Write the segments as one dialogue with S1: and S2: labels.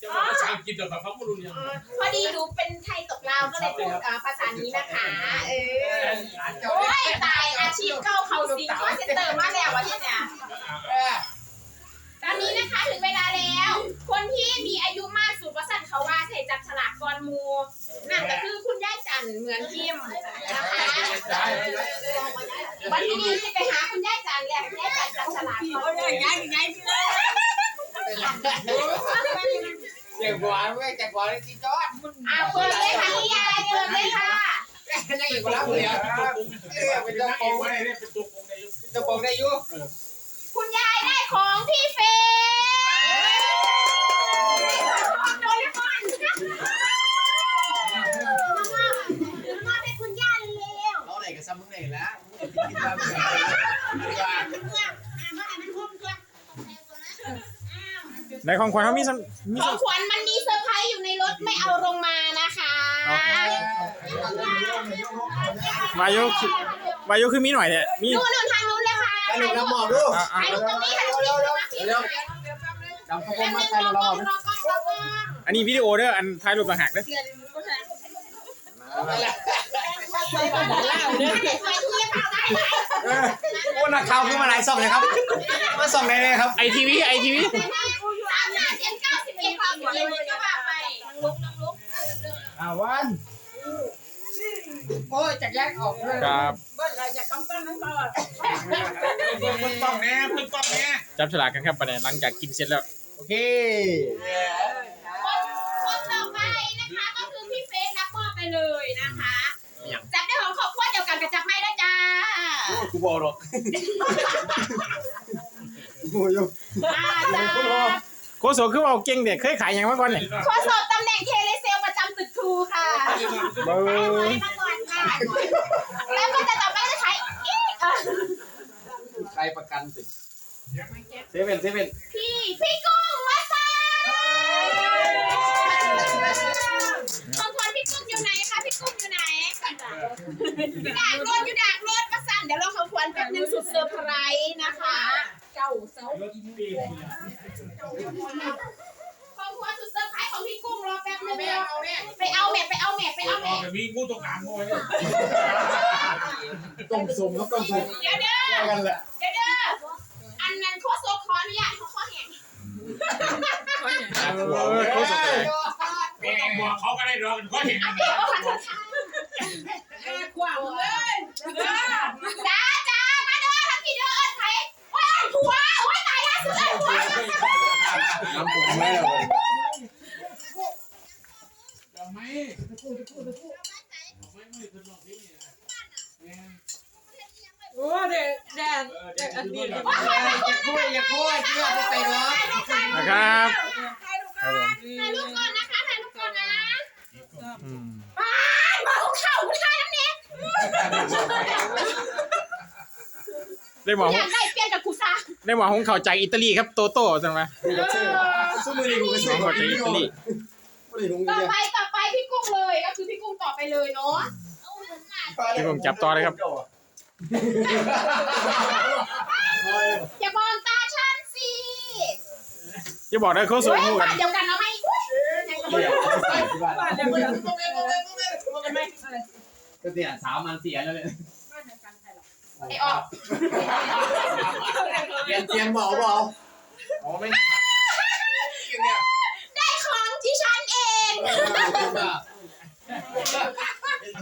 S1: จะบอก
S2: ภาษาอังกฤษเดี๋ยวเขาไม่รู้เรื่อง
S1: พอดีดูเป็นไทยตกลาวก็เลยพูดเอ่อภาษานี้นะคะ เออ โอ้ยตายอาชีพเข้าเขาสิงคอเซ็นเตอร์มาแล้ววะเนี่ย ตอนนี้นะคะถึงเวลาแล้ว คนที่มีอายุมากสุดว่าสั่นเขาว่าใส่จับฉลากกรมูนั่นก็คือคุณย่าจันเหมือนพิมพ์นะคะวันนี้จะไปหาคุณย่าจันแหละคุณย่าจันจับฉลากกรมู
S3: เเจ็บหัวไม่เจ็บหัวเลยจีจอด
S1: อ่าเปิดเลยค่ะพี่ยายเปิดเลยค่ะ
S3: นั่งอยู่กับเราเลยอะ
S2: เป็นเจ้าของไว้เนี่ยเป็นตัวของในยุค
S3: จะบอกได้ยุ
S1: คุณยายได้ของพี่เฟย์โดเรมอนมอบให้คุณย่าเร็ว
S3: เราไหนกับซ้ำมึงไหนแล้ว
S4: ในของขวัญเขามีสัมมี
S1: ขอ
S4: สั
S1: ง
S4: ม
S1: ขวัญมันมีเซอร์ไพรส์อยู่ในรถไม่เอาลงมานะคะ
S4: วายุคือวายุคือมีหน่อยเนี่ยมี
S1: นู่นนู่นทางนู้นเลยค่ะ
S3: กันหนึ่งน้ำหมอบดู
S4: อะอะ
S1: ถ่ายรูปตรงนี้ถ่ายรูปตรงนี้
S3: เร็วจำเขา
S1: แป๊บ
S3: มา
S1: นึง
S3: ใส่
S1: รอ
S3: เรา
S1: กล้อง
S3: เรา
S1: รอกล้องรอกล้อง
S4: อันนี้วิดีโอเด้ออันถ่ายรูปต่างหากเด้อ
S1: สวยที่เปล่าได้ไหม
S3: โอ้นักข่าวขึ้นมาหลายส่องเลยครับ มาส่องไหนเลยครับ
S4: ไอทีวีไอทีวี
S1: สามห้าเจ็ดเก้าสิบ เอ็ดความสวยเลยก็ว่าไปลุกลุก
S3: อ่าวันโอ้ยจากแยกออกเลย
S4: ครับ
S2: เพิ่งต้องแน่เพิ่งต้องแน่
S4: จับฉลากกันครับประเด็นหลังจากกินเสร็จแล้ว
S3: โอเค
S1: คนคนต่อไปนะคะก็คือพี่เฟซรับมอบไปเลยนะคะจับได้ของครอบครัวเดียวกันกับจับไม่ได้จ้า
S3: กูบอกหรอกโอ้ย
S1: อ่าจ้า
S4: โคโซคือเอาเก่งเด็กเคยขายอย่างมาก่อนเนี่ย
S1: โฆษกตำแหน่งเทเลเซลประจำตึกทูค่ะ
S4: เบ้ย
S1: มาก่อนค่ะ แล้วก็จะต่อไปจะใช้อีกเออ
S3: ใครประกันสิเซเว่นเซเว่น
S1: พี่พี่กุ้งมาใส่ของคนพี่กุ้งอยู่ไหนคะพี่กุ้งอยู่ไหนอยู่ด่างรถอยู่ด่างรถมาสั่นเดี๋ยวเราของควรแป๊บนึงสุดเซอร์ไพรส์นะคะ เจ้าเซา
S2: รถปี
S1: ของควรสุดเซอร์ไพรส์ของพี่กุ้งรอแป๊บนึงไปเอาแม่ไปเอาแม่ไปเอาแม่ไปเอาแม่
S2: มีงูตรงกลางงอย
S3: ต้มสุ่มครับต้มสุ่ม
S1: เดี๋ยวเด้อ
S3: กันแหละ
S1: เดี๋ยวเด้ออันนั้นโคตรขออนุญาตเขาข้อแห่ง
S4: เออโคโซ
S2: ไม่ต้องบอกเขาก็ได้รอกันเขาเห็น
S1: เดี๋ยวว่าจะทำขวางเลยจ้าจ้ามาเด้อทักทีเด้อเอิ้นไผโอ้ยอันผัวโอ้ยตายแล้วสุดเลยผัว
S3: น้ำผมไม่แล้ว
S2: ไม่ไม่ไม่คือลองที่นี่
S5: โอ้เด็กแดน
S2: เด็กอันนี้
S3: อย่าคุยอย่าคุยเชื่อไม่ใส่หรอก
S4: นะครับครับผม
S1: ถ่ายรูปก่อนนะคะถ่ายรูปก่อนนะ
S4: อืม
S1: มาของเข่าคุณชายน้ำเนี้ย
S4: ได้หมอ
S1: อยากได้ เปลี่ยนกับกูซา
S4: ได้หมอหงเข่าจากอิตาลีครับโตโต้ใช่ไหม
S3: สู้มือดีกูไป
S4: หมอเข่าจากอิตาลี
S3: ไม่ได้ลง
S1: ต่อ
S3: เลย
S1: ไปต่อไปพี่กุ้งเลยก็คือพี่กุ้งต่อไปเลยเนาะ
S4: ที่ผมจับต่อเลยครับ
S1: อย่ามองตาฉันสิ
S4: จะบอกได้โคโซ
S1: เฮ้ย
S4: คู่กัน
S1: บ้านเดียวกันเนาะไหม
S5: บ้านเด็กคนนั้น
S3: ก็เสียสาวมันเสียแล้วเลย
S1: ไอออก
S3: เตียนเตียนเบาเบาอ๋อไม่
S1: ได้ของที่ฉันเอง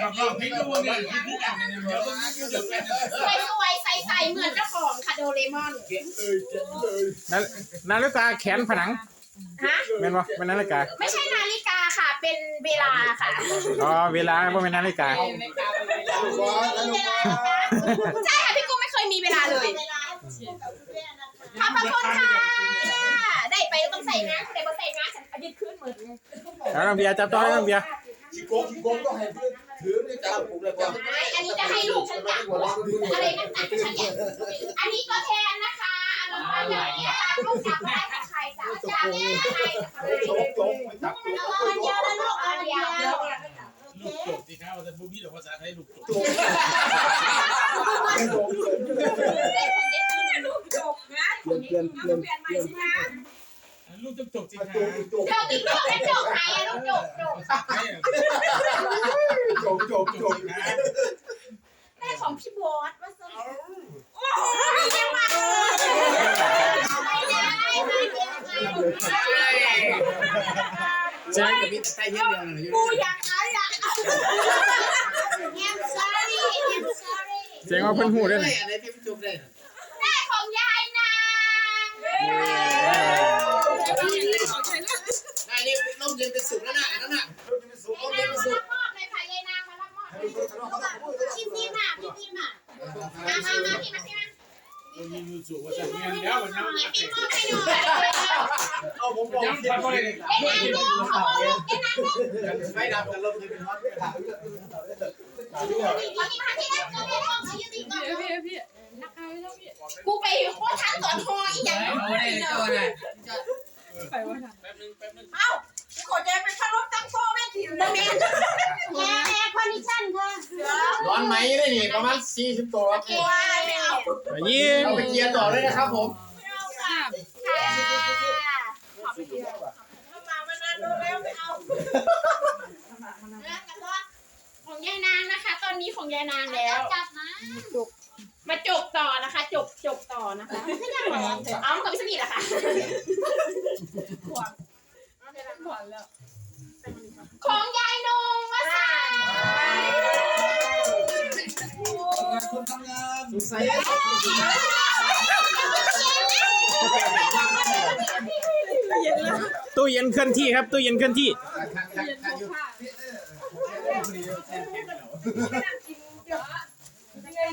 S2: รับรองให้ดูเนี่ยที่กันเนี่ยเดี๋ยวเดี๋ยวกัน
S1: สวยสวยใสใสเหมือนเจ้าของคาโดเรมอน
S4: นานาฬิกาแขนผนัง
S1: ฮะ
S4: เป็นวะเป็นนาฬิกา
S1: ไม่ใช่นาฬิกาค่ะ เป็นเวลาค่ะ
S4: อ๋อเวลาไม่เป็นนาฬิกา
S1: ใช่ค่ะพี่กุ้งไม่เคยมีเวลาเลย ขอบพระคุณค่ะ ได้ไปต้องใส่นะแต่พอใส่นะฉันเอายึดขึ้นเหมือน
S4: แล้วน้องเบียร์จับต่อเลยน้องเบียร์
S3: ขี้โกงขี้โกงก็ให้เพื่อนถือด้วยจ้าผมเลยจ้า
S1: ไม่อันนี้จะให้ลูกฉันจับอะไรนั่นจับฉันเนี่ยอันนี้ก็แทนนะคะ ลงไปอย่างนี้ค่ะลูกจับได้จากใครจับจากแม่ใครจากใครจบจบจับจบเอาอันเดียวนะลู
S5: กเอาอันเดียวลูกจบ
S2: สิค
S1: รั
S2: บแต่บุบี้หรอกภาษาไทยลูกจบ
S6: จบ
S1: ลูกจบนะ
S3: เปลี่ยนเปลี่ยน
S5: เปลี่ยนเปลี่ยนใหม่สินะ
S2: ลูกจบจบจริงฮะ
S3: จบ
S1: จบจบจบใครอะลูกจบจบ
S3: จบจบจบนะ
S1: แม่ของพี่บอสว่าสโอ้ยยังไง
S3: ใช่กับพี่ใต้เย็นเดียวเลย
S1: กูอยากเอาอยากเอา I'm sorry I'm sorry
S4: เสียงว่าเพิ่นหูด้วยนะ
S3: อะไรที่จบได้
S1: แม่ของยายนาง
S3: นายนี่ร่มเย็นเป็นสุขแล้วนะนั่นน่ะร่มเย็นเป็นสุขร่ม
S1: ยา
S3: เย็น
S1: นาง
S3: เป็นสุข
S1: มารับมอบเลยค่ะยายนางมารับมอบเลยพี่พิมอะพี่พิมอะมามามาพี่มาพี่มา
S2: มีมือสูงว่าจะเงี้ยแล้วมันยัง
S1: พี่พิมมอบให้หน่อย
S3: เอาผมบอก
S2: ยัง
S3: เย็น
S2: พันเลย
S1: ยายนางลูกขอลูกยายนางลูก
S3: ไม่ดับกันร่มเย็นเป็นฮอต
S1: เอานี่มาที่นั่นก็ไม่ต้องเอายืนอีก
S5: พี่พี่พี่นักข่าวแล้วพี่
S1: กูไปโคตรทันสอนทออีกอย่างนี้
S5: ไปวะค่ะ
S2: แป๊บนึงแป๊บนึง
S5: ขอใจเป็นพัดลมตั้งโซ่แม่ที
S1: บะเมนแอร์แอร์คอนดิชั่นค่ะ
S3: ร้อนไหมได้นี่ประมาณ40ตัวครับ
S1: ตัวอะไรไม่เอา
S4: ยี่
S3: เอาไปเกียร์ต่อเลยนะครับผม
S1: ค่ะ
S5: มามันนานดูแล้วไม่เอา
S1: ของยายนางนะคะ ตอนนี้ของยายนางแล้ว จับนะจบมาจบต่อนะคะ จบจบต่อนะคะเอากับพี่สมีเหรอคะ
S5: ผ่อนแล้ว
S1: ของยายนงว่าสา
S3: สุขสันต์
S4: ตู้เย็นเคลื่อนที่ครับ ตู้เย็นเคลื่อนที่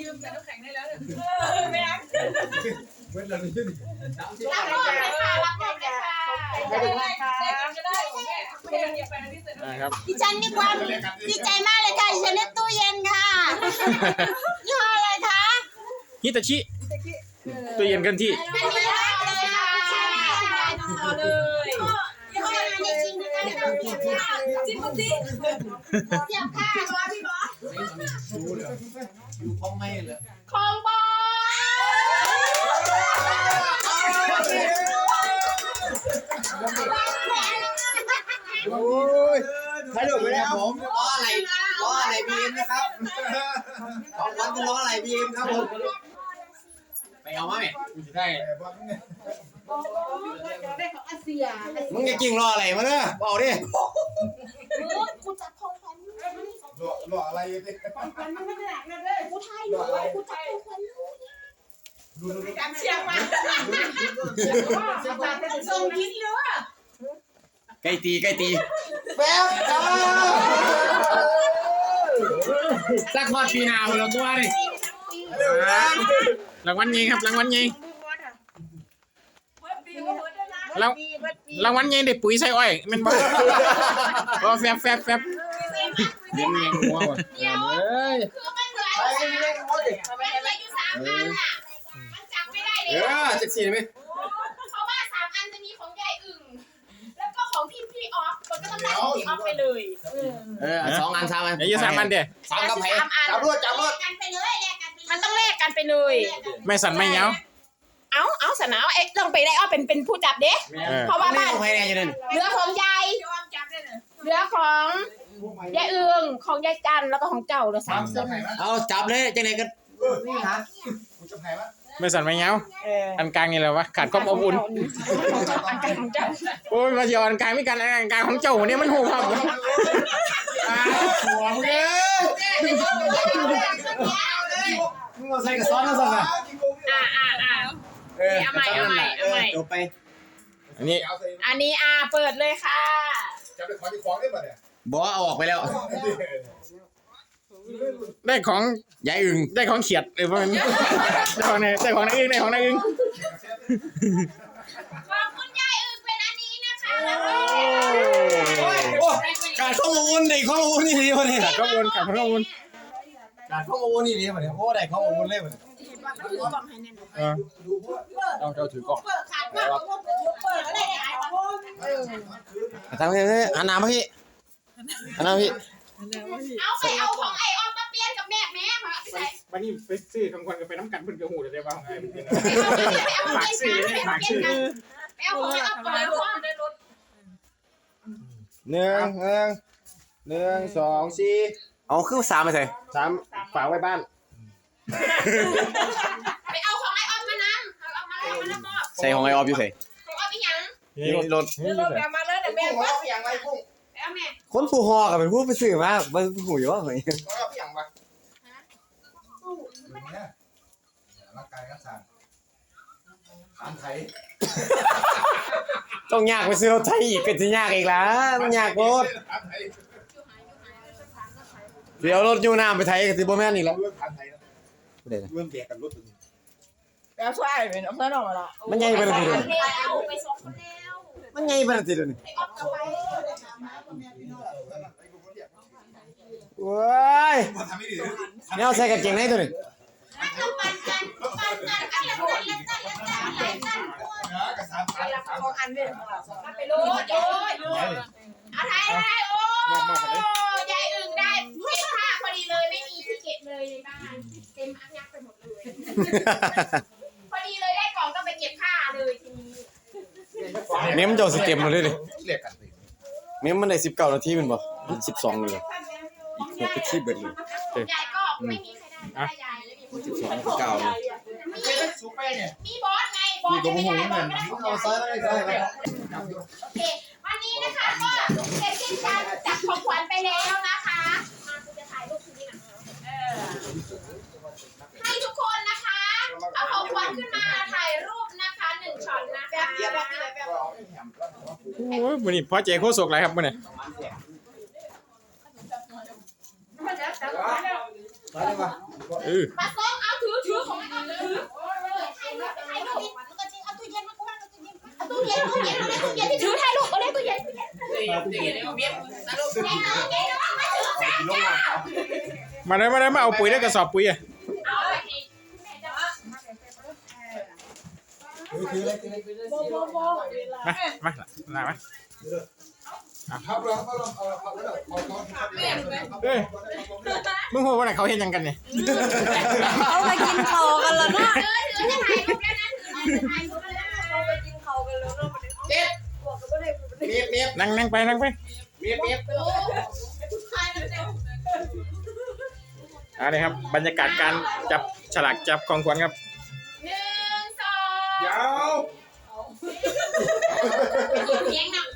S5: ยืมแต่น้ำแข็งได้แล้วเนี่ยแม่
S1: รับมอบเลยค่ะรับมอบเลยค่ะ
S5: ของแม่ไม่ได้เรียกไปที่เสร็จ
S4: นะครับ
S1: ดิฉันมีความดีใจมากเลยค่ะดิฉันได้ตู้เย็นค่ะยี่ห้ออะไรคะ
S4: ฮิตาชิตู้เย็นเคลื่อนที่
S1: อันนี้เลยค่ะใช่
S5: เอาเลย
S1: ยี่ห้ออะไรจริงนะคะเดี๋ยวเราเสียบค่ะ
S5: จิ้มปุ๊บจิ้ม
S1: เสียบค่ะ
S5: พี่บอสพี่บอส
S3: อยู่ห้องไม่เลย
S1: ของบอ
S3: วันเป็นล้ออะไรบีเอ็มครับผมไปเอามาไหมกูจะได้
S1: ได้ของอาเซีย
S3: มึงจะกิ้งล้ออะไรมาเนอะบอกดิ
S1: กูจับของขวัญ
S6: หล่ออะไรดิ
S1: ของขวัญมันไม่หนักนะเด้อกูทายอยู่กูจับของขวัญอยู่
S6: ดูดู
S5: กับเชียงมา
S1: ส่งคิดเยอะ
S3: ใกล้ตีใกล้ตีแป๊บ สักพอดปีหนาหัวเราตัวนี่
S4: รางวัลใหญ่ครับรางวัลใหญ่
S5: เมื่อปีว่าเมื่อได้ละ
S4: รางรางวัลใหญ่ได้ปุ๋ยใส่อ้อยแมันบ่ก็แฟบแฟบแฟบเย็นแมงมัวว่ะ
S1: เดี๋ยว
S4: เอ้ย
S1: คือมันเหลือมันเหลืออยู่สามอันอะมันจับไม่ได้
S3: เอ
S1: เลย
S3: อจักสี่ไหม
S1: เพราะว่าสามอันจะมีของยายอึ่งแล้วก็ของพี่พี่ออฟ มันก็ต้องได้ของพี่ออฟไปเลย
S3: เออสองอันสามอัน
S4: เดี๋ยวจะสามอันเดียว
S3: สามกับไผ่จับรวดจับรวด
S1: กันไปเลยแลกกันมันต้องแลกกันไปเลย
S4: ไม่สั่นไม่เหงา
S1: เอาเอาสนาวเอ๊ะลองไปได้อ้อเป็นเป็นผู้จับเด้
S4: เออ
S1: เพราะว่าบ้าน
S3: ไผ่แน่อยู่นั่น
S1: เรือของยาย
S5: พี่อ้อมจับได้เลย
S1: เรือของยายเอืองของยายจันแล้วก็ของเจ้าเรือสามคน
S3: เอาจับเลยจังไหนก็
S6: นี่ฮะกูจะแพ้วะ
S4: ไม่สั่นไม่เหงา
S1: เออ
S4: อันกลางนี่แหละวะขาดความอบอุ่น
S1: อันกลางของเจ้า
S4: โอ้ยมาเสียวอันกลางไม่กันอันกลางของเจ้าเนี่ยมันหูครับ
S3: หัวมึงเอ้ยมึงเอาใส่กระซ้อนมาสั่งอะ
S1: อ่าอ่าอ่า
S3: เออ
S1: เอาใหม่เอาใหม่เอาใหม่
S3: จบไป
S4: อันนี้
S6: เอาใส่
S1: อันนี้อ่าเปิดเลยค่ะ
S6: จะไปขอที่ของได้ป่ะเนี่ย
S3: บอกว่าเอาออกไปแล้ว
S4: ได้ของ
S3: ยายอึ่ง
S4: ได้ของเขียดเออประมาณนี้ได้ของไหนได้ของนายอึ้งได้ของนายอึ้ง
S1: ขอบคุณยายอึ่งเป็นอันนี้นะคะแล้วก็
S3: โอ้การข้อมูลในข้อมูลนี่ดีวะเนี่ย
S4: ขาดข้อมูลขาดข้อมูล
S3: การข้อมูลนี่ดีวะเนี่ยโอ้ได้ข้อมูลเลยวะเนี่ย
S1: ถือกล่องให้แน่น
S4: เออเอาเจ้าถือกล่อง
S1: เปิดขาดมากเพราะว่าเปิดอะไรเนี่ยไอ้วะ
S3: ทำไงเนี่ยหันหน้ามาพี่หันหน้ามาพี่
S1: เอาไปเอาของไอ้ออมมาเปลี่ยนกับแม่แม่มาไปใส่
S4: วันนี้ไปซื้อของขวัญกันไปน้ำกันเพิ่นก็ฮู้ได้ว่าไงเป็น
S1: ไปเอาไปเอาไปเอาไปเอาของเอาไปเอาของ
S5: ได้รถ
S3: หนึ่งหนึ่งหนึ่งสองสี่เอาคือสามไปใส่สามฝากไว้บ้าน
S1: ไปเอาของไอ้ออมมานำเอาเอามาเอามานำมอบ
S3: ใส่ของไอออฟอยู่ใส่
S1: ของออมอีหยัง
S3: นี่รถ
S5: ได้รถกลับมาแล้วแต่แม่ว่า
S6: อย่างไรพุ่ง
S1: เอาแม่
S3: คนผู้ฮอกับเป็นผู้ไปซื้อมามันหูอยู่ว่าไง
S6: ก็อย่างวะร่างกายก็สั่นทานไทย
S3: ต้องยากไปซื้อรถไทยอีกก็จะยากอีกแล้วมันยากโคตร
S6: ทานไทย
S3: เดี๋ยวรถยูน้ำไปไทยกับติโบแม่นอีกแล้ว
S6: เรื่องทานไทยนะเรื่องแบกกันรถตัวนี้
S5: แล้วช่วยเป็นเอาเพื่อนออกมาละ
S3: มันใหญ่ไปเลยที
S1: ไป
S3: เดียว
S1: เอาไปสองคนแล้ว
S3: มันใหญ่ไปเลยทีเดียวนี่
S1: ไปออมกับไป
S3: โว้ย
S6: มาทำไม่ดี
S3: แนวใส่กางเกงในตัวนี้
S1: มันต้องปั่นกันปั่นกันกันแล้วกันแล้วกันแล้วกันแล้วกัน
S6: นะกับสามพันสาม
S5: ของอันเด่น
S1: ไปโลดโอ้ยเอาไทยไทยโอ้ยายอึ่งได้เก็บผ้าพอดีเลยไม่มีที่เก็บเลยในบ้านเต็มอักยักไปหมด เม้
S3: มโจสเต็มมาเลยดิ
S6: เรียกกันสิ
S3: เม้มมันได้สิบเก้านาทีเป็นบ่สิบสองเลย อีกหกนาทีเบิดเลย
S1: ยายก็ไม่มีใครได้ได้ยายแล้วมีคน
S3: สิบสองเก้าเลย
S1: มี
S6: สูไปเนี่ย
S1: มีบอสไงบอสจะไม่ได้บอสไม่ได้ของ
S6: เอา
S1: ยาย
S6: ซ้ายไปซ้ายไป
S1: โอเควันนี้นะคะก็เสร็จสิ้นการจับของขวัญไปแล้วนะคะมาคุณจะถ่ายรูปทีนี้นะเออให้ทุกคนนะคะ เอาของขวัญขึ้นมาถ่ายรูปนะคะหนึ่งช็อตนะคะ
S4: โอ้ยมื้อนี้พอใจโคศกหลายครับมื้อนี้
S3: ไปเลยป่ะ
S4: เออ
S1: มาส้อมเอาถือถือของไอ้ออมถือถ่ายรูปถ่ายรูปเอาตู้เย็นมากูว่าเอาตู้เย็นตู้เย็นเอาตู้เย็นที่ถือถ่ายรูปเอาเลยตู้เย็นตู้เย็นตู้เย็นเอาเบี้ยสรุปเย็นเอาเย็นเอามาถือแฟนจ้า
S4: มาได้มาได้มาเอาปุ๋ยได้กระสอบปุ๋ยอะ
S5: โบโบโบเวลา
S4: มามามามา
S6: ครับเราเขาเราเอาเขาแล้วเขาเขา
S4: เอ้ยมึงฮู้ว่าน่ะเขาเฮ็ดหยังกันเนี่ย
S5: เขาไปกินเขากันแล้วนะ
S1: เออถือจะถ่ายรูปแล้วนะถือจะถ่ายรูปแล้วนะ
S5: เขาไปกินเขากันแล้วนะเด็ดบอกกันว่าได้
S3: เมียบเมียบ
S4: นั่งนั่งไปนั่งไป
S3: เมียบเมียบ
S1: โอ้ถ่ายแล้วเจ้า
S4: อันนี้ครับ บรรยากาศการจับฉลากจับของขวัญครับ
S1: หนึ่งสอง
S3: ยาว
S1: เสียงหนัก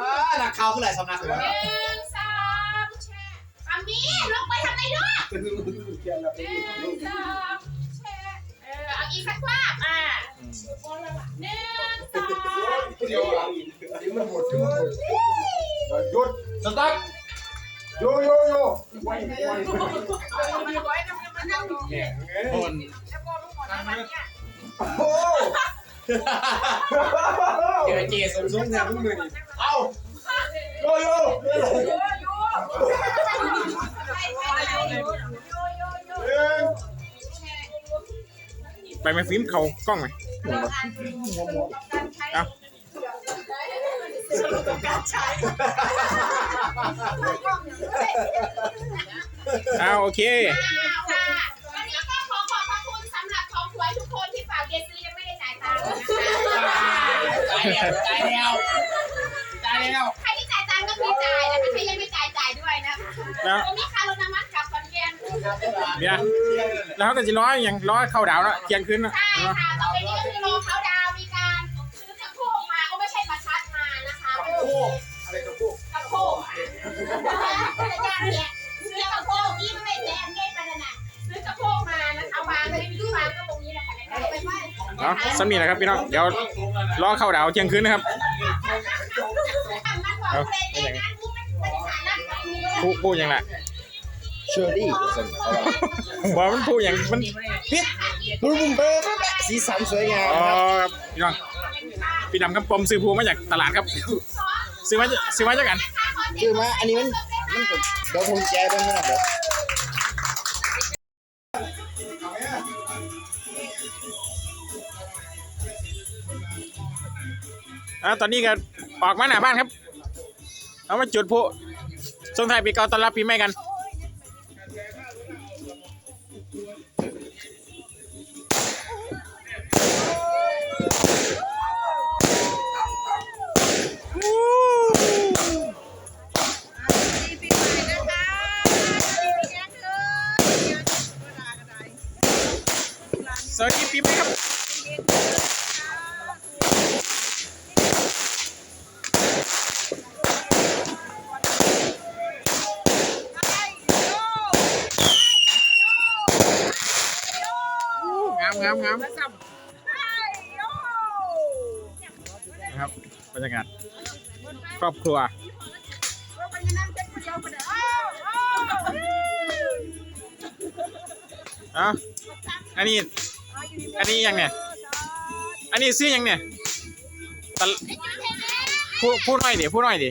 S3: อ่าหนักข่าวขึ้นหลายสำนักเลย
S1: หนึ่งสองแช่อามีลงไปทำอะไมลูกหนึ่งสองแช่เออเอาอีกสักรอบอะหนึ่งสอง
S6: เดียวอะทิ้งมันหมดทิ้งมันหมดหยุดสต๊อปโยโยโย
S3: คน
S6: โอ้
S3: เจอเจสมสมแทนทุกมือนี่
S6: เอาโยโย่
S4: ไปไหมฟิล์มเขากล้องไหมเอาเอาโอเค
S1: ตา
S3: ยแล้วตายแล้วตายแล้ว
S1: ใครที่จ่ายตังค์ก็คือจ่ายนะคะใครยังไม่จ่ายจ่ายด้วยนะคะ
S4: แล้ว
S1: วันนี้ค่ารถน้ำมันกลับคอนแกน
S4: เบียร์แล้วเขาก็จะร้อยอย่างร้อยเข้าดาวแล้วเที่ยงคืนแล้ว
S1: ใช่ค่ะต่อไปนี้ก็
S4: สำนีนะครับพี่น้องเดี๋ยวรอเข้าดาวเที่ยงคืนนะครับ
S1: เอาเป็นอย่างนั้นกูไม่ได้ฐานะกับกูเลย
S4: พูดพูดอย่างไร
S3: เชอรี่
S4: บอกมันพูดอย่างมัน
S3: บุ้มบุ้มเบ้สีสันสวยงาม
S4: อ๋อครับพี่น้องพี่ดำครับผมซื้อภูมาจากตลาดครับซื้อมาซื้อมาจากกัน
S3: คือมาอันนี้มันมันก็เดี๋ยวผมแชร์ไปนะเดี๋ยว
S4: อ่าตอนนี้ก็ออกมาหน้าบ้านครับ เอามาจุดพลุส่งท้ายปีเก่าต้อนรับปีใหม่กัน
S5: ครัว เอะอันนี้ อันนี้ยังเนี่ย อันนี้ซื้อยังเนี่ยตะพูดพูดหน่อยดิพูดหน่อยดิ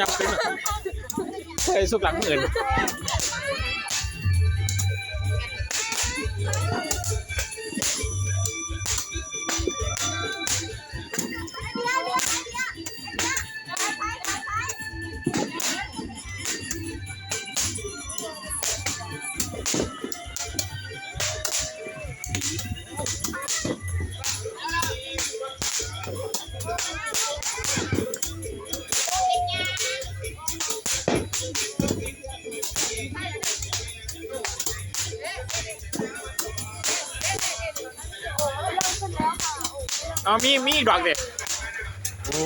S5: ยังเป็นเคยสุกหลังหมืออื่น เอามีมีดอกเด็ดโอ้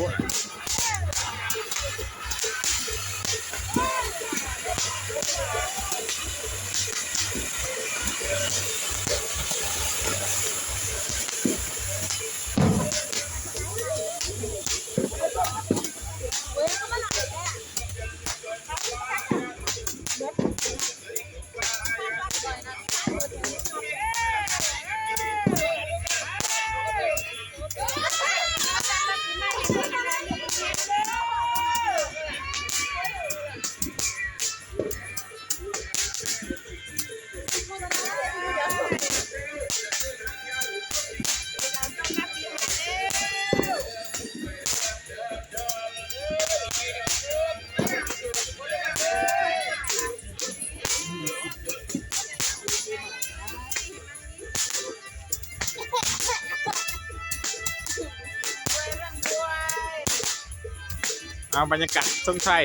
S5: เอาบรรยากาศส้มไส้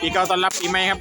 S5: ปีเก่าต้อนรับปีใหม่ครับ